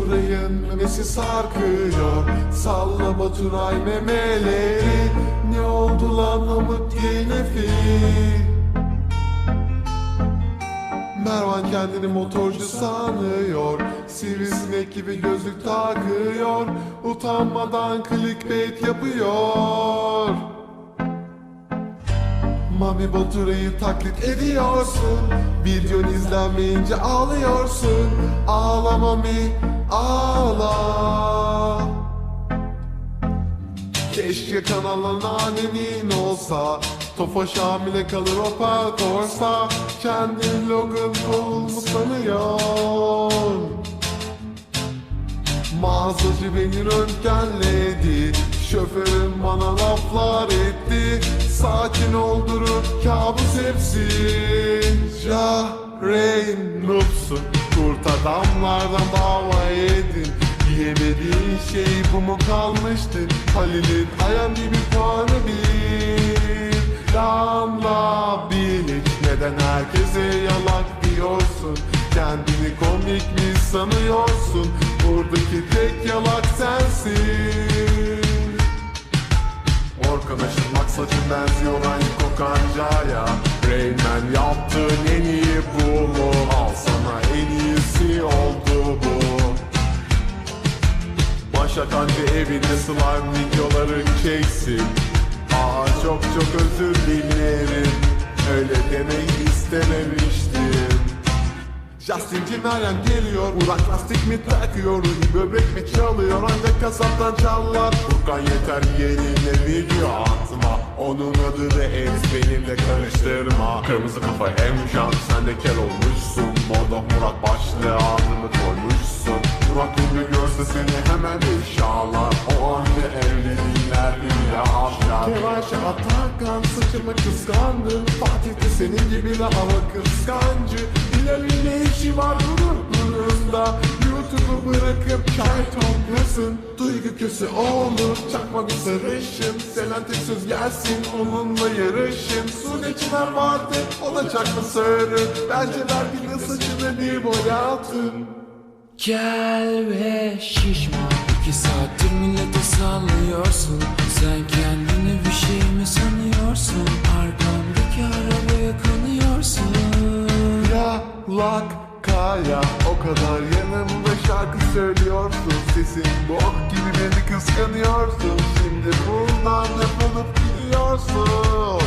Baturay'ın memesi sarkıyor. Salla Baturay memeleri. Ne oldu lan amık yine fil? Mervan kendini motorcu sanıyor. Sivrisinek gibi gözlük takıyor. Utanmadan clickbait yapıyor. Mami Baturay'ı taklit ediyorsun. Videon izlenmeyince ağlıyorsun. Ağla Mami ağla. Keşke kanalın annenin olsa. Tofaş hamile kalır operatorsa Kendi Logan Paul mu sanıyor. Mağazacı beni röntgenledi. Şoförüm bana laflar etti. Sakin oldurup kabus hepsi. Noobsun Kurt adamlardan dava edin. Yiyemediğin şey bu mu kalmıştı Halil'in IMDb puanı bir. Damla bilik Neden herkese yalak diyorsun? Kendini komik mi sanıyorsun? Buradaki tek yalak sensin Başak anca evinde slime videoları çeksin. Aa çok çok özür dilerim. Öyle demeyi istememiştim. Justin Timberland geliyor. Urak lastik mi takıyor? Ruhi böbrek mi çalıyor? Ancak kasaptan çallar Furkan yeter yerine video atma. Onun adı da Ems benimle karıştırma. Kırmızı kafa Emcan Sen de kel olmuşsun. Mordoh Murat başlığı adını koymuşsun Murat görse seni hemen inşallah O anne evlenirler dünya aşar Kevaşe Atakan saçımı kıskandın. Fatih de senin gibi de hava kıskancı. Hilal'in ne işi var gururunda YouTube'u bırakıp çay toplasın. Duygu köse olur. Çakma bir sarışın Selen tek söz gelsin. Onunla yarışın. Sude Çınar vardı o da çakma sarı? Bence ver bir de saçını bir boyatın Gel ve şişma İki saattir millete sallıyorsun. Sen kendini bir şey mi sanıyorsun? Arkamdaki arabaya kanıyorsun Yalak kaya O kadar yanımda şarkı söylüyorsun. Sesin bok gibi beni kıskanıyorsun. Şimdi bundan defolup gidiyorsun